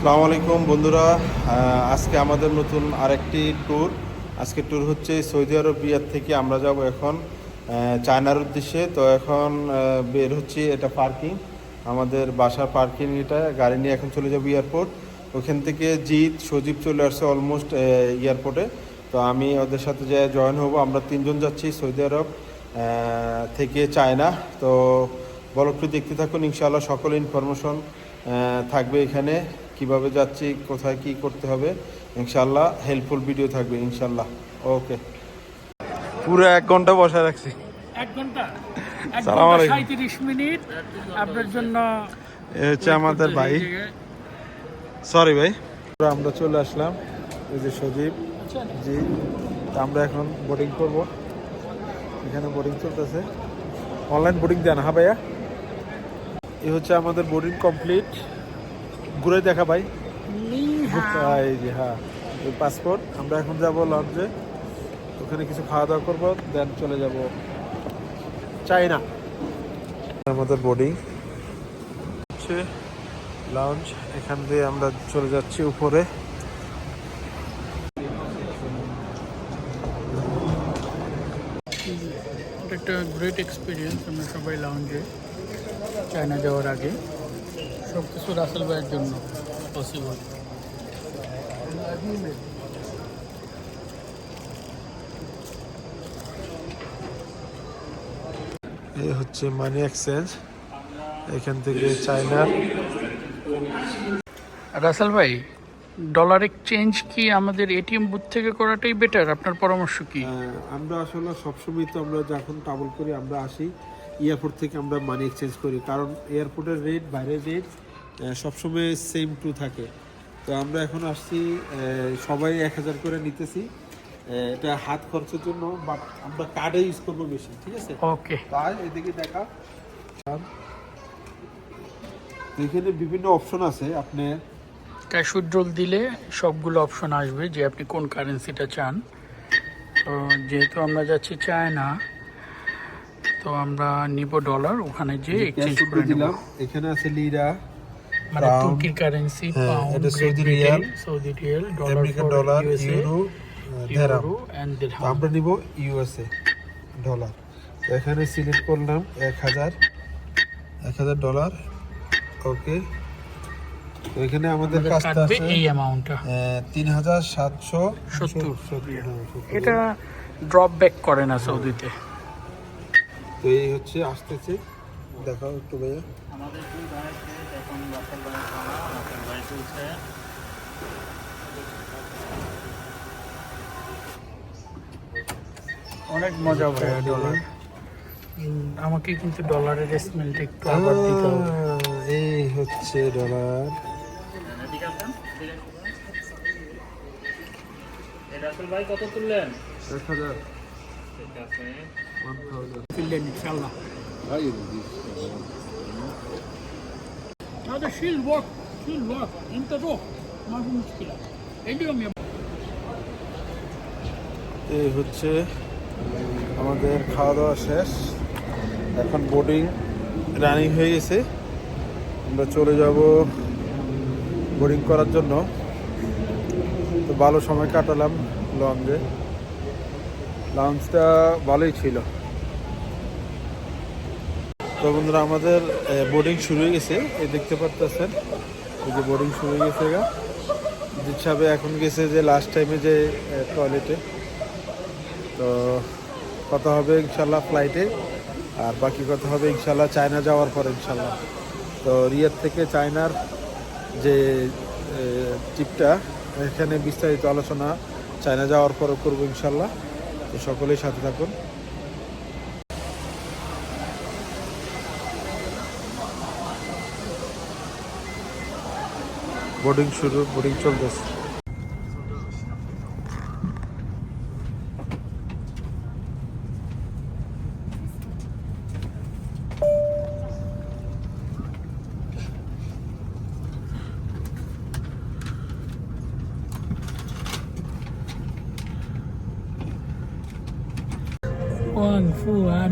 আসসালামু আলাইকুম বন্ধুরা। আজকে আমাদের নতুন আরেকটি ট্যুর। আজকে ট্যুর হচ্ছে সৌদি আরব রিয়াদ থেকে আমরা যাব এখন চায়নার উদ্দেশ্যে। তো এখন বের হচ্ছে, এটা পার্কিং। আমাদের বাসার পার্কিং এটা, গাড়ি নিয়ে এখন চলে যাব এয়ারপোর্ট। ওখান থেকে জিৎ, সজীব চলে আসছে অলমোস্ট এয়ারপোর্টে। তো আমি ওদের সাথে যে জয়েন হব, আমরা তিনজন যাচ্ছি সৌদি আরব থেকে চায়না। তো বলো, একটু দেখতে থাকুন, ইনশাআল্লাহ সকল ইনফরমেশন থাকবে এখানে। কীভাবে যাচ্ছি কোথায় কি করতে হবে ইনশাল্লাহ হেল্পফুল ভিডিও থাকবে ইনশাল্লাহ ওকে পুরো এক ঘণ্টা বসে রাখছি। এক ঘণ্টা? সালাম আলাইকুম। মিনিট আপনার জন্য এ হচ্ছে আমাদের ভাই। সরি ভাই। আমরা চলে আসলাম। এই যে সজীব জি আমরা এখন বোটিং করব। এখানে বোটিং চলতেছে। অনলাইন বোটিং দেন হ্যাঁ ভাইয়া? এই হচ্ছে আমাদের বোটিং কমপ্লিট ঘুরে দেখা ভাই। এই যে হ্যাঁ পাসপোর্ট আমরা এখন যাব লঞ্চে ওখানে কিছু খাওয়া দাওয়া করব দেন চলে যাব চাইনা আমাদের বোর্ডিং হচ্ছে লাউঞ্জ এখান দিয়ে আমরা চলে যাচ্ছি উপরে। একটা গ্রেট এক্সপিরিয়েন্স আমরা সবাই লাউঞ্জে চায়না যাওয়ার আগে। সব কিছু রাসেল ভাইয়ের জন্য। পসিবল এই হচ্ছে মানি এক্সচেঞ্জ এখান থেকে চায়নার রাসেল ভাই ডলার এক্সচেঞ্জ কি আমাদের এটিএম বুথ থেকে করাটাই বেটার আপনার পরামর্শ কি? আমরা আসলে সবসময় তো আমরা যখন ট্রাভেল করি আমরা আসি। এয়ারপোর্ট থেকে আমরা মানি এক্সচেঞ্জ করি কারণ এয়ারপোর্টের রেট বাইরের রেট সবসময় সেম টু থাকে। তো আমরা এখন আসছি সবাই এক হাজার করে নিতেছি। এটা হাত খরচের জন্য বাট আমরা কার্ডে ইউজ করব বেশি ঠিক আছে? ওকে তাই এদিকে দেখা। এখানে বিভিন্ন অপশন আছে আপনি ক্যাশ উইথড্রল দিলে সবগুলো অপশন আসবে যে আপনি কোন কারেন্সিটা চান। তো যেহেতু আমরা যাচ্ছি চায়না তো আমরা নিব ডলার ওখানে যে এক্সচেঞ্জ করে দিলাম। এখানে আছে লিরা মানে তুর্কির currency pound Saudi riyal, Saudi riyal dollar American dollar euro dirham আমরা নিব ইউএসএ ডলার এখানে সিলেক্ট করলাম এক হাজার এক হাজার ডলার ওকে তো এখানে আমাদের কাজটা আছে এই অ্যামাউন্টটা তিন হাজার সাতশো সত্তর। হ্যাঁ, সত্তর। এটা ড্রপ ব্যাক করে না সৌদিতে তো এই হচ্ছে আসতেছে। দেখাও একটু ভাইয়া। আমাদের দুই ভাই এখন রাসেল ভাই খাওয়া রাসেল ভাই চলছে অনেক মজা ভাই ডলার আমাকে কিন্তু ডলারের স্মেলটা একটু আবার দিতে হবে। এই হচ্ছে ডলার রাসেল ভাই কত তুললেন? এক হাজার। তুললেন ইনশাল্লাহ هذا شيل الوقت شيل الوقت انت روح ما في مشكله اليوم يا এই হচ্ছে আমাদের খাওয়া দাওয়া শেষ এখন বোটিং রানিং হয়ে গেছে আমরা চলে যাব বোটিং করার জন্য তো ভালো সময় কাটালাম লঞ্চে লঞ্চটা ভালোই ছিল। তো বন্ধুরা, আমাদের বোর্ডিং শুরু হয়ে গেছে। এই দেখতে পারতেছেন, এই যে বোর্ডিং শুরু হয়ে গেছে গা। হিসাবে এখন গেছে যে লাস্ট টাইমে যে টয়লেটে তো কথা হবে ইনশাল্লাহ ফ্লাইটে আর বাকি কথা হবে ইনশাল্লাহ চায়না যাওয়ার পর ইনশাল্লাহ তো রিয়ার থেকে চায়নার যে ট্রিপটা এখানে বিস্তারিত আলোচনা চায়না যাওয়ার পরে করব ইনশাল্লাহ তো সকলেই সাথে থাকুন। বোর্ডিং শুরু বোর্ডিং চলতেছে।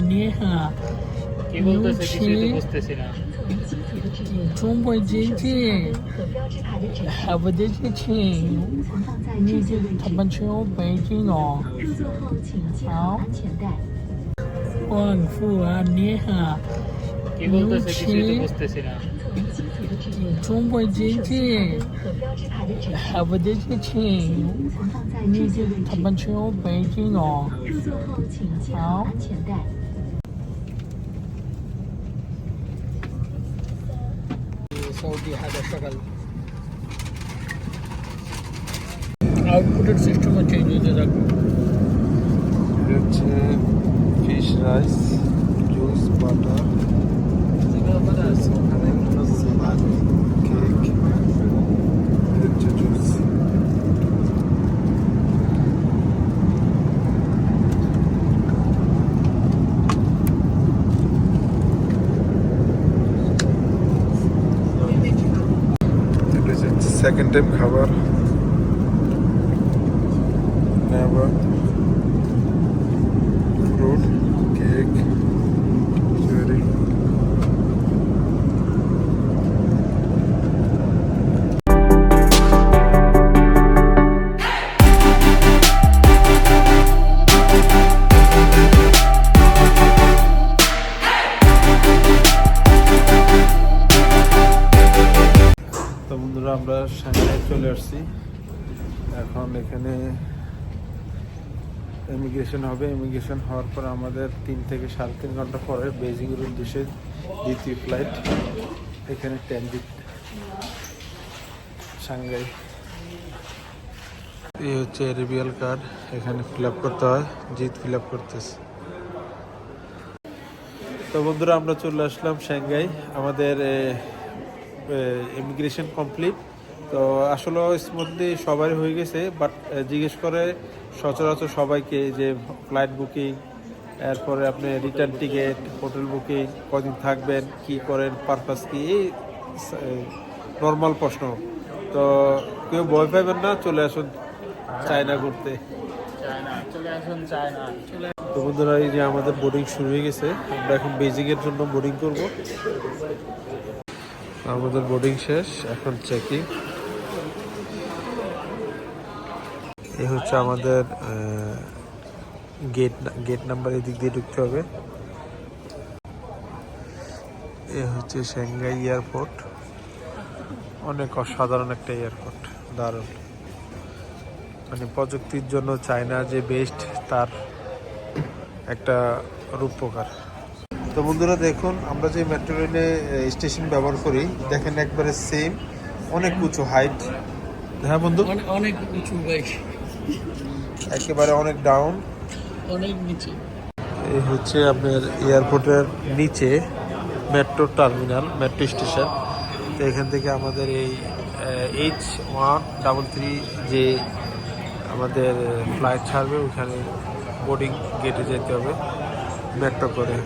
নেহা কি বলতেছে কিছুই তো নিউছি। বুঝতেছি না 中国经济和标志牌的指示，还不得去请，藏放在你这正确位置。他们去我北京哦，入座后请系好安全带。丰富啊，你好， কি বলতেছে কিছুই তো নিউছি বুঝতেছি না 乘坐机体的指令，中国经济和标志牌的指示，还不得去请，藏放在你这正确位置。他们去我北京哦。入座后请系好 সকাল। আউটপুটের সিস্টেমও চেঞ্জ হতে থাকবে হচ্ছে fish rice juice butter cake এখন ইমিগ্রেশন হবে। ইমিগ্রেশন হওয়ার পর আমাদের তিন থেকে সাড়ে তিন ঘণ্টা পরে বেজিংয়ের উদ্দেশ্যে দ্বিতীয় ফ্লাইট এখানে ট্যান্ডিট সাংঘাই এই হচ্ছে রিবিয়াল কার্ড এখানে ফিল করতে হয় জিত ফিল আপ করতেছে। তো বন্ধুরা, আমরা চলে আসলাম সাংঘাই আমাদের ইমিগ্রেশন কমপ্লিট তো আসলে স্মুথলি সবারই হয়ে গেছে বাট জিজ্ঞেস করে সচরাচর সবাইকে যে ফ্লাইট বুকিং এরপরে আপনি রিটার্ন টিকিট হোটেল বুকিং কদিন থাকবেন কি করেন পারপাস কি এই নর্মাল প্রশ্ন। তো কেউ ভয় পাবেন না চলে আসুন চায়না ঘুরতে। তো বন্ধুরা এই যে আমাদের বোর্ডিং শুরু হয়ে গেছে আমরা এখন বেজিংয়ের জন্য বোর্ডিং করব। আমাদের বোর্ডিং শেষ এখন চেকিং এই হচ্ছে আমাদের গেট গেট নাম্বার এদিক দিয়ে ঢুকতে হবে। এ হচ্ছে সেঙ্গাই এয়ারপোর্ট অনেক অসাধারণ একটা এয়ারপোর্ট দারুণ। মানে প্রযুক্তির জন্য চায়না যে বেস্ট তার একটা রূপকার তো বন্ধুরা দেখুন, আমরা যে মেট্রো রেলে স্টেশন ব্যবহার করি, দেখেন একবারে সেম অনেক উঁচু হাইট হ্যাঁ বন্ধু? অনেক উঁচু ভাই একেবারে অনেক ডাউন অনেক নিচে। এই হচ্ছে আপনার এয়ারপোর্টের নিচে মেট্রো টার্মিনাল মেট্রো স্টেশন তো এখান থেকে আমাদের এই এইচ ওয়ান ডাবল থ্রি যে আমাদের ফ্লাইট ছাড়বে। ওখানে বোর্ডিং গেটে যেতে হবে। মেট্রো করে।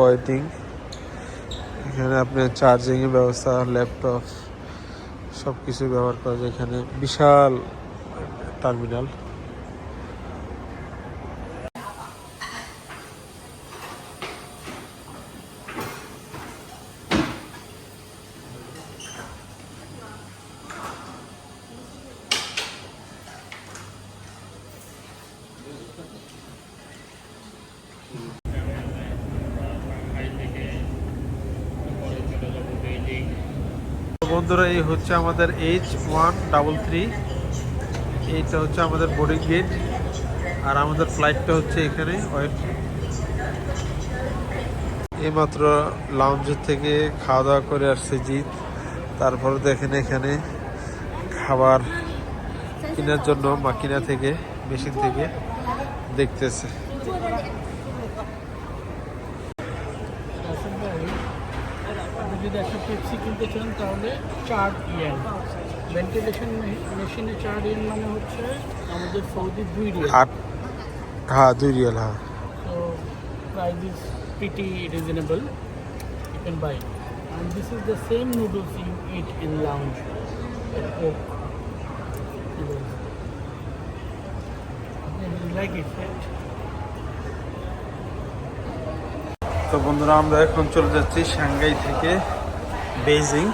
ওয়েটিং এখানে আপনার চার্জিংয়ের ব্যবস্থা ল্যাপটপ সব কিছু ব্যবহার করা যায় এখানে। বিশাল টার্মিনাল। বন্ধুরা এই হচ্ছে আমাদের এইচ ওয়ান ডাবল থ্রি এইটা হচ্ছে আমাদের বোর্ডিং গেট আর আমাদের ফ্লাইটটা হচ্ছে এখানে ওয়েট এইমাত্র লাউঞ্জের থেকে খাওয়া দাওয়া করে আসছে জিৎ, তারপরে দেখেন এখানে খাবার কেনার জন্য মাকিনা থেকে মেশিন থেকে দেখতেছে রাসেল ভাই আপনি যদি একটা পেপসি কিনতে চান তাহলে চার ইয়েন ভেন্টিলেশন মেশিনে চার ইয়েন মানে হচ্ছে আমাদের সৌদি দুই রিয়াল। হ্যাঁ দুই রিয়াল হ্যাঁ। তো price is pretty reasonable you can buy And this is the same noodles you eat in lounge at Oak. তো বন্ধুরা আমরা এখন চলে যাচ্ছি সাংঘাই থেকে। বেইজিং,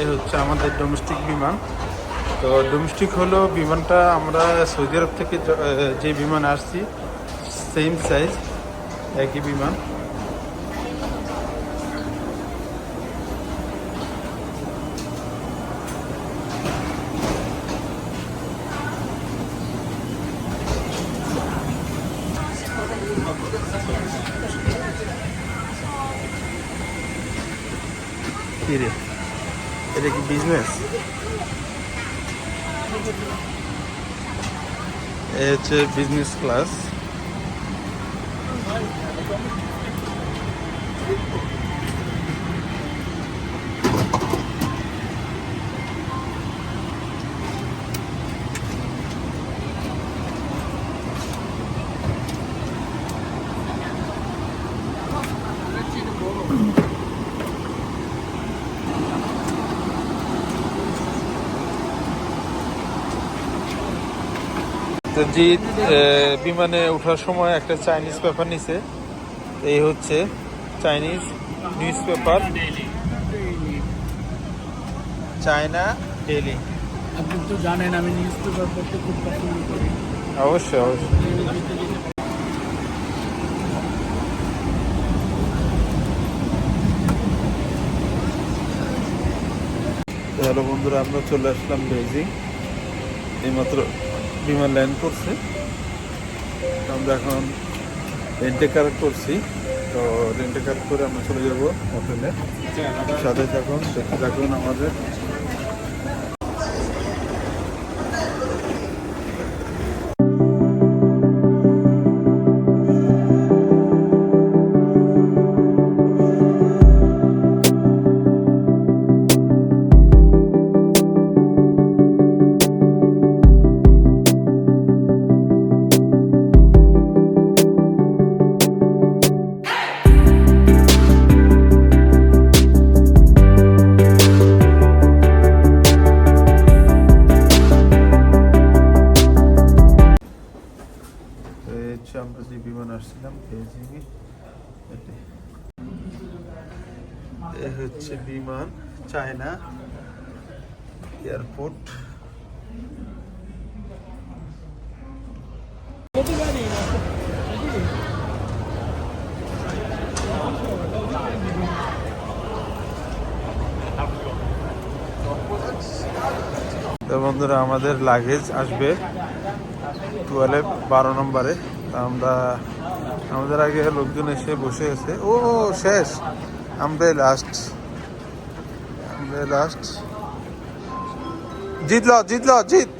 এ হচ্ছে আমাদের ডোমেস্টিক বিমান। তো ডোমেস্টিক হলো বিমানটা আমরা সৌদি আরব থেকে যে বিমান আসছি সেম সাইজ একই বিমান কি রে এটা কি বিজনেস এ হচ্ছে বিজনেস ক্লাস তো জিৎ বিমানে ওঠার সময় একটা চাইনিজ পেপার নিছে। এই হচ্ছে Chinese news paper China Daily আপনি তো জানেন আমি নিউজ পেপার পড়তে খুব পছন্দ করি। অবশ্যই অবশ্যই। হ্যালো বন্ধুরা আমরা চলে আসলাম বেজিং এইমাত্র বিমান ল্যান্ড করছে। আমরা এখন রেন্টে কার করছি। তো রেন্টে কার করে আমরা চলে যাব হোটেলে সাথে থাকুন, দেখতে থাকুন আমাদের। China airport. বন্ধুরা, আমাদের লাগেজ আসবে টুয়েলভ বারো নম্বরে। আমরা, আমাদের আগে লোকজন এসে বসে আছে। ও, শেষ। আমরাই লাস্ট লাস্ট জিতল জিতল জিত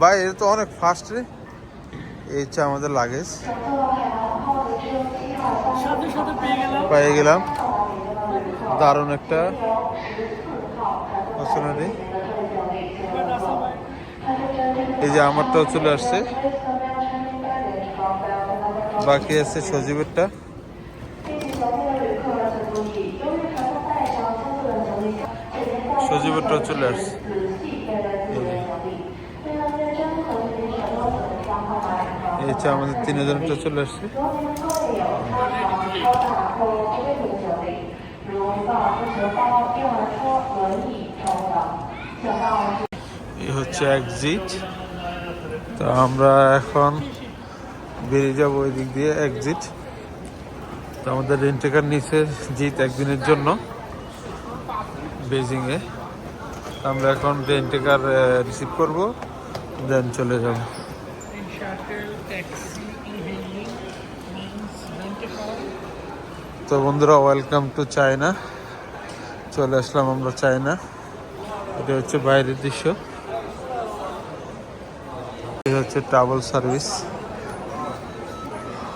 ভাই এটা তো অনেক ফাস্ট রে। এই হচ্ছে আমাদের লাগেজ। পেয়ে গেলাম। দারুণ একটা অপশনারি এই যে আমারটাও চলে আসছে। বাকি আছে সজীবেরটা। সজীবেরটাও চলে আসছে। এই হচ্ছে আমাদের তিন হাজারটা চলে আসছে। এই হচ্ছে এক্সিট তো আমরা এখন বেরিয়ে যাব ওই দিক দিয়ে এক্সিট তো আমাদের রেন্টেকার নিচে জিত একদিনের জন্য। বেজিংয়ে। আমরা এখন রেন্টেকার রিসিভ করব দেন চলে যাব। তো বন্ধুরা ওয়েলকাম টু চায়না চলে আসলাম আমরা চায়না এটা হচ্ছে বাইরের দৃশ্য। এই হচ্ছে ট্রাভেল সার্ভিস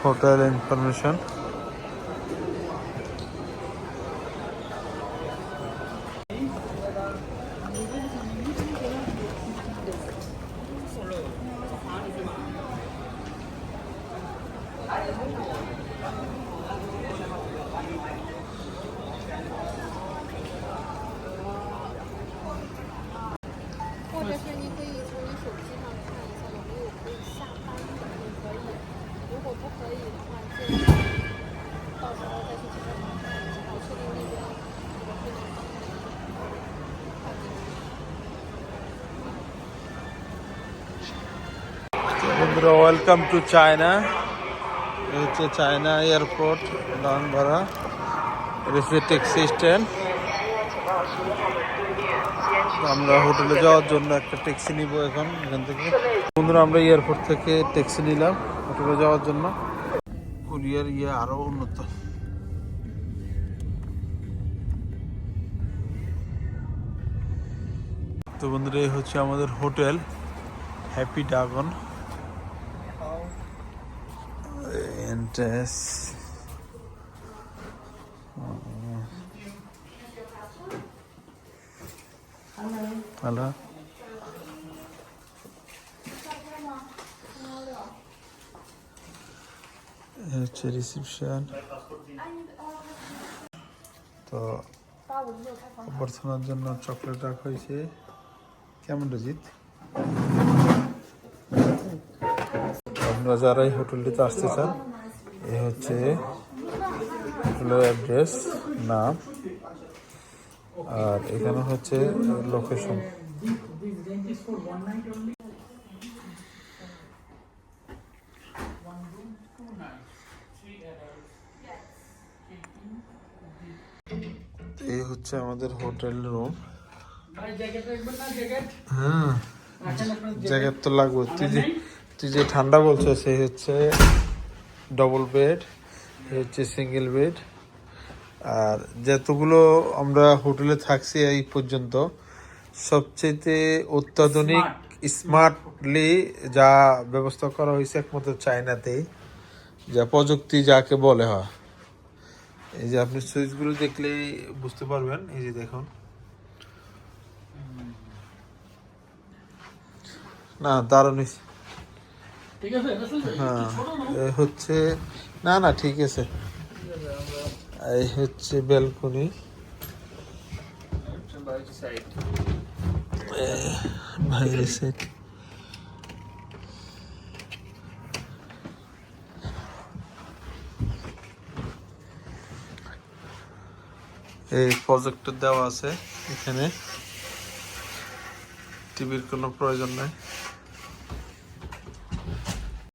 হোটেল ইনফরমেশন বন্ধুরা ওয়েলকাম টু চায়না হচ্ছে চায়না এয়ারপোর্ট ডানভাড়া এটা হচ্ছে ট্যাক্সি স্ট্যান্ড আমরা হোটেলে যাওয়ার জন্য একটা ট্যাক্সি নিব এখন, এখান থেকে। বন্ধুরা, আমরা এয়ারপোর্ট থেকে ট্যাক্সি নিলাম হোটেলে যাওয়ার জন্য। কুরিয়ার ইয়ে আরও উন্নত। তো বন্ধুরা, এই হচ্ছে আমাদের hotel happy dragon Entes. Hello হচ্ছে রিসিপশন তো অভ্যর্থনার জন্য চকলেট রাখা হয়েছে। কেমন রজিত? আপনারা যারা এই হোটেলটিতে আসতে চান এ হচ্ছে হোটেলের অ্যাড্রেস, নাম, আর এখানে হচ্ছে লোকেশন এই হচ্ছে আমাদের হোটেল রুম। হ্যাঁ জ্যাকেট তো লাগবে। তুই যে তুই যে ঠান্ডা বলছো, সেই হচ্ছে ডবল বেড হচ্ছে সিঙ্গেল বেড আর যতগুলো আমরা হোটেলে থাকছি এই পর্যন্ত সবচেয়ে অত্যাধুনিক স্মার্টলি যা ব্যবস্থা করা হয়েছে একমাত্র চায়নাতেই যা প্রযুক্তি যাকে বলে হয়। এই যে আপনি সুইচগুলো দেখলেই বুঝতে পারবেন এই যে দেখুন। না দারুণ হ্যাঁ এই হচ্ছে না না ঠিক আছে। এই হচ্ছে ব্যালকনি। সাইড এই প্রজেক্টর দেওয়া আছে এখানে। টিভির কোনো প্রয়োজন নাই।